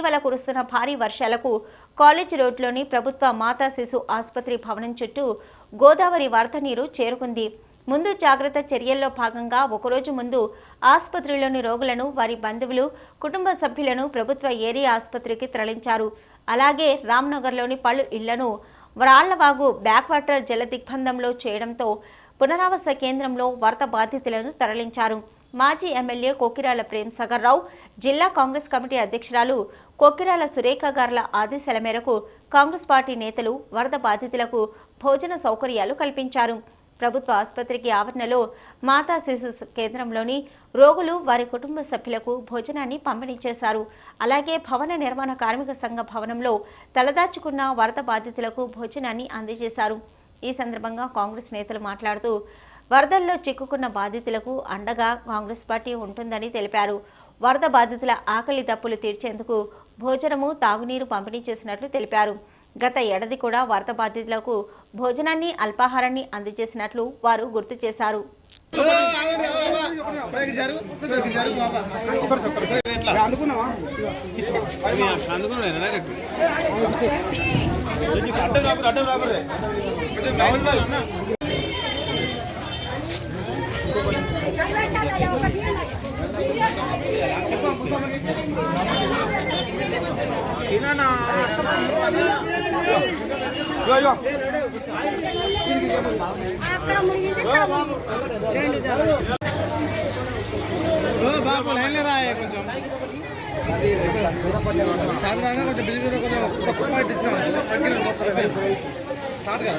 ఇటీవల కురుస్తున్న భారీ వర్షాలకు కాలేజ్ రోడ్లోని ప్రభుత్వ మాతా శిశు ఆసుపత్రి భవనం చుట్టూ గోదావరి వరద నీరు చేరుకుంది. ముందు జాగ్రత్త చర్యల్లో భాగంగా ఒకరోజు ముందు ఆసుపత్రిలోని రోగులను వారి బంధువులు కుటుంబ సభ్యులను ప్రభుత్వ ఏరియా ఆసుపత్రికి తరలించారు. అలాగే రామ్నగర్లోని పలు ఇళ్ళను వ్రాళ్ళవాగు బ్యాక్వాటర్ జల దిగ్బంధంలో చేయడంతో పునరావాస కేంద్రంలో వరద బాధితులను తరలించారు. మాజీ ఎమ్మెల్యే కోకిరాల ప్రేమ్ సాగర్ రావు జిల్లా కాంగ్రెస్ కమిటీ అధ్యక్షురాలు కొక్కిరాల సురేఖ గార్ల ఆదేశాల మేరకు కాంగ్రెస్ పార్టీ నేతలు వరద బాధితులకు భోజన సౌకర్యాలు కల్పించారు. ప్రభుత్వ ఆసుపత్రికి ఆవరణలో మాతా శిశు కేంద్రంలోని రోగులు వారి కుటుంబ సభ్యులకు భోజనాన్ని పంపిణీ చేశారు. అలాగే భవన నిర్మాణ కార్మిక సంఘ భవనంలో తలదాచుకున్న వరద బాధితులకు భోజనాన్ని అందజేశారు. ఈ సందర్భంగా కాంగ్రెస్ నేతలు మాట్లాడుతూ వరదల్లో చిక్కుకున్న బాధితులకు అండగా కాంగ్రెస్ పార్టీ ఉంటుందని తెలిపారు. వరద బాధితుల ఆకలి దప్పులు తీర్చేందుకు భోజనము తాగునీరు పంపిణీ చేసినట్లు తెలిపారు. గత ఏడాది కూడా వరద బాధితులకు భోజనాన్ని అల్పాహారాన్ని అందజేసినట్లు వారు గుర్తు చేశారు. బాబు లైన్ రాయే కొంచెం సాధారణంగా కొంచెం బిజీ కొంచెం తక్కువ పాయింట్ ఇచ్చిన తగ్గిన స్టార్ట్ కదా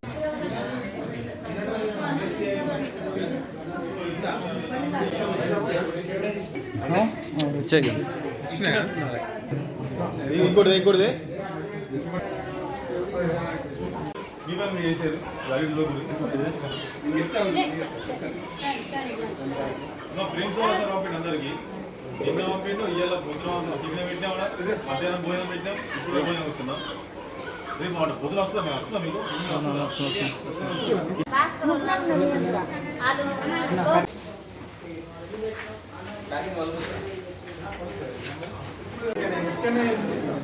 ఇంకోటి ఇంకోటిది. ఇవన్నీ చేసేది లైవ్లో ఫ్రెండ్స్ వాళ్ళు పంపిండి అందరికి. నిన్న ఇవాళ పొద్దున టిఫిన్ పెట్టినాం మధ్యాహ్నం భోజనం పెట్టినాం ఇప్పుడు భోజనం వస్తున్నాం. రేపు మాట పొద్దున వస్తాం మేము వస్తున్నాం మీకు?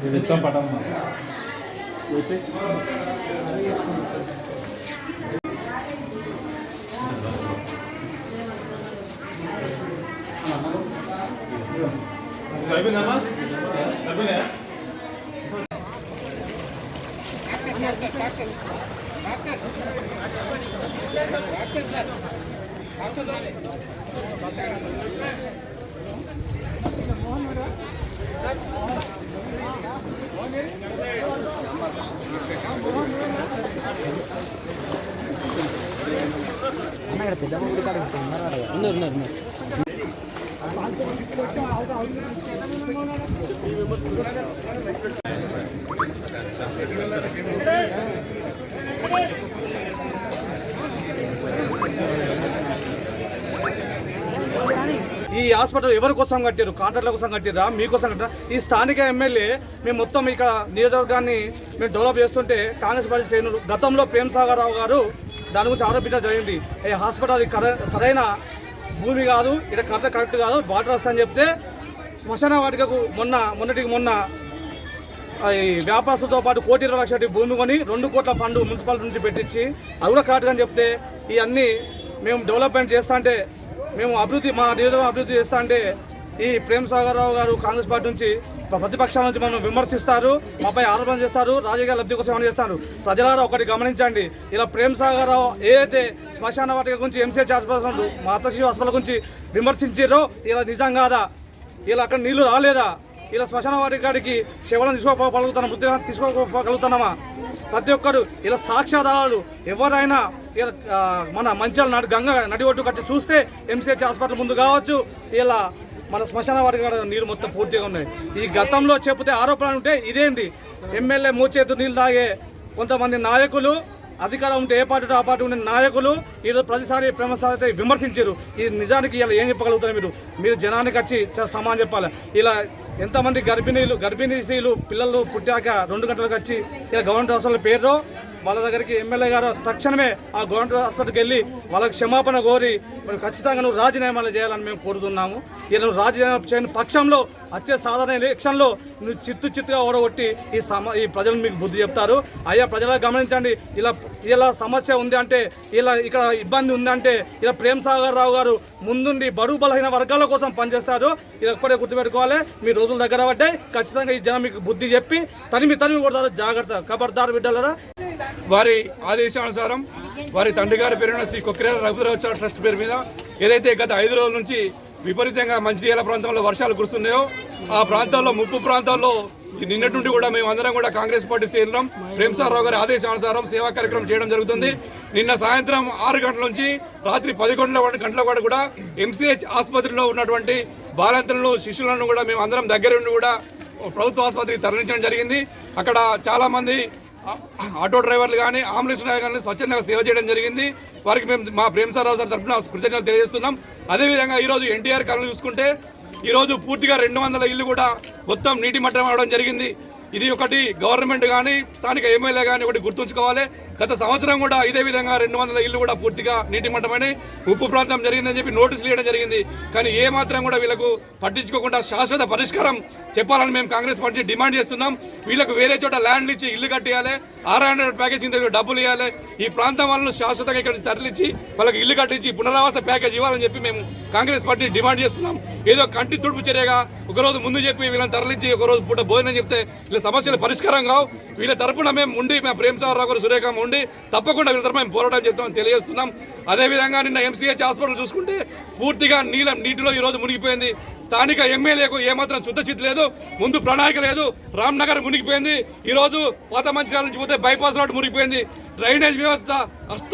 విత్తం పటం అయిపోయిందమ్మా இன்னொரு ఈ హాస్పిటల్ ఎవరి కోసం కట్టారు కాంట్రాక్ట్ల కోసం కట్టారా మీకోసం కట్టారా ఈ స్థానిక ఎమ్మెల్యే మేము మొత్తం ఇక్కడ నియోజకవర్గాన్ని మేము డెవలప్ చేస్తుంటే కాంగ్రెస్ పార్టీ శ్రేణులు గతంలో ప్రేమ్ సాగర్ రావు గారు దాని గురించి ఆరోపించడం జరిగింది. ఈ హాస్పిటల్ అది సరైన భూమి కాదు ఇక్కడ కరెక్ట్ కరెక్ట్ కాదు వాటర్ అని చెప్తే శ్మశాన వాటికకు మొన్న మొన్నటికి మొన్న ఈ వ్యాపారస్తులతో పాటు కోటి ఇరవై లక్షల భూమి కొని రెండు కోట్ల ఫండ్ మున్సిపాలిటీ నుంచి పెట్టించి అది కూడా కరెక్ట్గా అని చెప్తే ఇవన్నీ మేము డెవలప్మెంట్ చేస్తా అంటే మేము అభివృద్ధి మా నియోజకవర్గం అభివృద్ధి చేస్తా అంటే ఈ ప్రేమ్ సాగర్ రావు గారు కాంగ్రెస్ పార్టీ నుంచి ప్రతిపక్షాల నుంచి మనం విమర్శిస్తారు మాపై ఆరోపణ చేస్తారు రాజకీయ లబ్ధి కోసం ఏమైనా చేస్తారు. ప్రజలారా ఒకటి గమనించండి. ఇలా ప్రేమ్ సాగర్ ఏదైతే శ్మశాన వాటిక గురించి ఎంసీహెచ్ హాస్పిటల్ మాతశ్రీ హాస్పిటల్ గురించి విమర్శించారో ఇలా నిజం కాదా? ఇలా అక్కడ నీళ్ళు రాలేదా? ఇలా శ్మశాన వారి కాడికి శివలను తీసుకోగలుగుతాం మృతి తీసుకోగలుగుతున్నామా ప్రతి ఒక్కరు ఇలా సాక్ష్యాధారాలు ఎవరైనా మన మంచాల నడు గంగ నడి ఒడ్డు కట్టి చూస్తే ఎంసీహెచ్ హాస్పిటల్ ముందు కావచ్చు. ఇలా మన శ్మశాన వాటి నీరు మొత్తం పూర్తిగా ఉన్నాయి. ఈ గతంలో చెబితే ఆరోపణలు ఉంటే ఇదేంది? ఎమ్మెల్యే మూచేతు నీళ్ళు తాగే కొంతమంది నాయకులు అధికారం ఉంటే ఏ పార్టీ ఆ పార్టీ ఉండే నాయకులు ఈరోజు ప్రతిసారి ప్రేమసారి విమర్శించారు. ఇది నిజానికి ఇలా ఏం చెప్పగలుగుతారు మీరు? మీరు జనానికి వచ్చి చాలా సమానం చెప్పాలి. ఇలా ఎంతమంది గర్భిణీలు గర్భిణీ స్త్రీలు పిల్లలు పుట్టాక రెండు గంటలకు వచ్చి ఇలా గవర్నమెంట్ హాస్పిటల్ పేరు వాళ్ళ దగ్గరికి ఎమ్మెల్యే గారు తక్షణమే ఆ గవర్నమెంట్ హాస్పిటల్కి వెళ్ళి వాళ్ళకి క్షమాపణ కోరి మరి ఖచ్చితంగా నువ్వు రాజీనామాలు చేయాలని మేము కోరుతున్నాము. ఇలా నువ్వు రాజీనామా చేయని పక్షంలో అత్య సాధారణ ఎలక్షన్లో నువ్వు చిత్తు చిత్తుగా ఓడగొట్టి ఈ సమ ఈ ప్రజలు మీకు బుద్ధి చెప్తారు. అయ్యా ప్రజలకు గమనించండి ఇలా ఇలా సమస్య ఉంది అంటే ఇలా ఇక్కడ ఇబ్బంది ఉందంటే ఇలా ప్రేమ్ సాగర్ రావు గారు ముందుండి బడుగు బలహీన వర్గాల కోసం పనిచేస్తారు. ఇలా ఒక్కడే గుర్తుపెట్టుకోవాలి మీ రోజుల దగ్గర పడ్డాయి. ఖచ్చితంగా ఈ జనం మీకు బుద్ధి చెప్పి తనిమి తనిమి కొడతారు. జాగ్రత్త కబర్దారు బిడ్డలరా. వారి ఆదేశానుసారం వారి తండ్రి గారి పేరున శ్రీ కొక్కిరాల రఘురావు ట్రస్ట్ పేరు మీద ఏదైతే గత ఐదు రోజుల నుంచి విపరీతంగా మంచిర్యాల ప్రాంతంలో వర్షాలు కురుస్తున్నాయో ఆ ప్రాంతాల్లో ముప్పు ప్రాంతాల్లో నిన్నటి నుండి కూడా మేము అందరం కూడా కాంగ్రెస్ పార్టీ శ్రేణులం. ప్రేమసారావు గారి ఆదేశానుసారం సేవా కార్యక్రమం చేయడం జరుగుతుంది. నిన్న సాయంత్రం ఆరు గంటల నుంచి రాత్రి పది గంటల వరకు కూడా ఎంసీహెచ్ ఆసుపత్రిలో ఉన్నటువంటి బాలంతలను శిష్యులను కూడా మేము అందరం దగ్గర ఉండి కూడా ప్రభుత్వ ఆసుపత్రికి తరలించడం జరిగింది. అక్కడ చాలామంది ఆటో డ్రైవర్లు కానీ అంబులెన్స్ డ్రైవర్ కానీ స్వచ్ఛందంగా సేవ చేయడం జరిగింది. వారికి మేము మా ప్రేమసారావు సార్ తరఫున కృతజ్ఞతలు తెలియజేస్తున్నాం. అదేవిధంగా ఈరోజు ఎన్టీఆర్ కాలనీ చూసుకుంటే ఈరోజు పూర్తిగా రెండు వందల ఇల్లు కూడా మొత్తం నీటి మట్టం అవడం జరిగింది. ఇది ఒకటి గవర్నమెంట్ కానీ స్థానిక ఎమ్మెల్యే కానీ ఒకటి గుర్తుంచుకోవాలి. గత సంవత్సరం కూడా ఇదే విధంగా రెండు వందల ఇల్లు కూడా పూర్తిగా నీటి మట్టమని ఉప్పు ప్రాంతం జరిగిందని చెప్పి నోటీసులు ఇవ్వడం జరిగింది. కానీ ఏ మాత్రం కూడా వీళ్ళకు పట్టించుకోకుండా శాశ్వత పరిష్కారం చెప్పాలని మేము కాంగ్రెస్ పార్టీ డిమాండ్ చేస్తున్నాం. వీళ్ళకు వేరే చోట ల్యాండ్లు ఇచ్చి ఇల్లు కట్టియాలి. ఆరు హండ్రెడ్ ప్యాకేజ్ ఇంత డబ్బులు ఇవ్వాలి. ఈ ప్రాంతం వాళ్ళను శాశ్వతంగా ఇక్కడ తరలించి వాళ్ళకి ఇల్లు కట్టించి పునరావాస ప్యాకేజ్ ఇవ్వాలని చెప్పి మేము కాంగ్రెస్ పార్టీ డిమాండ్ చేస్తున్నాం. ఏదో కంటి తుడుపు చర్యగా ఒకరోజు ముందు చెప్పి వీళ్ళని తరలించి ఒకరోజు పూట భోజనం చెప్తే వీళ్ళ సమస్యలు పరిష్కారం కావు. వీళ్ళ తరపున మేము ఉండి మేము ప్రేమ్ సాగర్ గారు సురేఖ ఉండి తప్పకుండా వీళ్ళ తరపున మేము పోరాటం చెప్తామని తెలియజేస్తున్నాం. అదేవిధంగా నిన్న ఎంసీహెచ్ హాస్పిటల్ చూసుకుంటే పూర్తిగా నీళ్ళ నీటిలో ఈరోజు మునిగిపోయింది. స్థానిక ఎమ్మెల్యేకు ఏమాత్రం శుద్ధచిత్ లేదు ముందు ప్రణాళిక లేదు. రామ్ నగర్ మునిగిపోయింది. ఈరోజు పాత మంచిర్యాల నుంచి పోతే బైపాస్ రోడ్ మునిగిపోయింది. డ్రైనేజ్ వ్యవస్థ అష్ట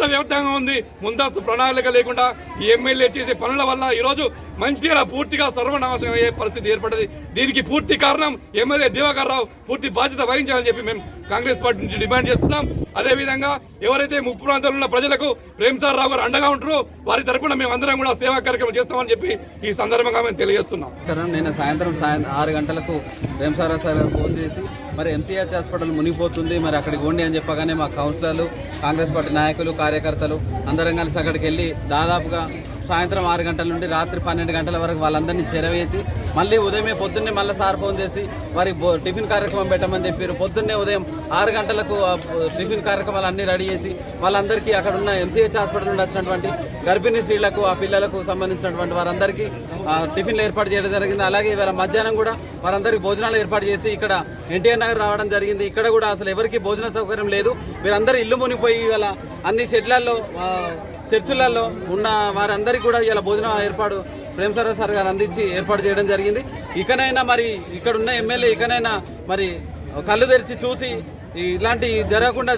ఉంది. ముందస్తు ప్రణాళిక లేకుండా ఈ ఎమ్మెల్యే చేసే పనుల వల్ల ఈరోజు మంచినీళ్ళ పూర్తిగా సర్వనాశనం అయ్యే పరిస్థితి ఏర్పడింది. దీనికి పూర్తి కారణం ఎమ్మెల్యే దివాకర్ రావు. పూర్తి బాధ్యత వహించాలని చెప్పి మేము కాంగ్రెస్ పార్టీ నుంచి డిమాండ్ చేస్తున్నాం. అదేవిధంగా ఎవరైతే ముప్పు ప్రాంతాల్లో ఉన్న ప్రజలకు ప్రేమ్సార్ రావు గారు అండగా ఉంటారు. వారి తరపున మేము అందరం కూడా సేవా కార్యక్రమం చేస్తామని చెప్పి ఈ సందర్భంగా మేము తెలియజేస్తున్నాం. నేను నిన్న సాయంత్రం సాయం ఆరు గంటలకు ప్రేమ్ సార్ గారు ఫోన్ చేసి మరి ఎంసీహెచ్ హాస్పిటల్ మునిగిపోతుంది మరి అక్కడికి ఉండి అని చెప్పగానే మా కౌన్సిలర్లు కాంగ్రెస్ పార్టీ నాయకులు కార్యకర్తలు అందరం కలిసి అక్కడికి వెళ్ళి దాదాపుగా సాయంత్రం ఆరు గంటల నుండి రాత్రి పన్నెండు గంటల వరకు వాళ్ళందరినీ చెరవేసి మళ్ళీ ఉదయమే పొద్దున్నే మళ్ళీ సార్ ఫోన్ చేసి వారికి టిఫిన్ కార్యక్రమం పెట్టమని చెప్పారు పొద్దున్నే ఉదయం ఆరు గంటలకు టిఫిన్ కార్యక్రమాలు అన్నీ రెడీ చేసి వాళ్ళందరికీ అక్కడ ఉన్న ఎంసీహెచ్ హాస్పిటల్ నుండి వచ్చినటువంటి గర్భిణీ స్త్రీలకు ఆ పిల్లలకు సంబంధించినటువంటి వారందరికీ టిఫిన్లు ఏర్పాటు చేయడం జరిగింది. అలాగే ఇవాళ మధ్యాహ్నం కూడా వారందరికీ భోజనాలు ఏర్పాటు చేసి ఇక్కడ ఎన్టీఆర్ నగర్ రావడం జరిగింది. ఇక్కడ కూడా అసలు ఎవరికి భోజన సౌకర్యం లేదు. వీరందరూ ఇల్లు మునిగిపోయి ఇవాళ అన్ని షెడ్లలో చర్చిలలో ఉన్న వారందరికీ కూడా ఇలా భోజనం ఏర్పాటు ప్రేమ సార్ గారు అందించి ఏర్పాటు చేయడం జరిగింది. ఇకనైనా మరి ఇక్కడ ఉన్న ఎమ్మెల్యే ఇకనైనా మరి కళ్ళు తెరిచి చూసి ఇలాంటి జరగకుండా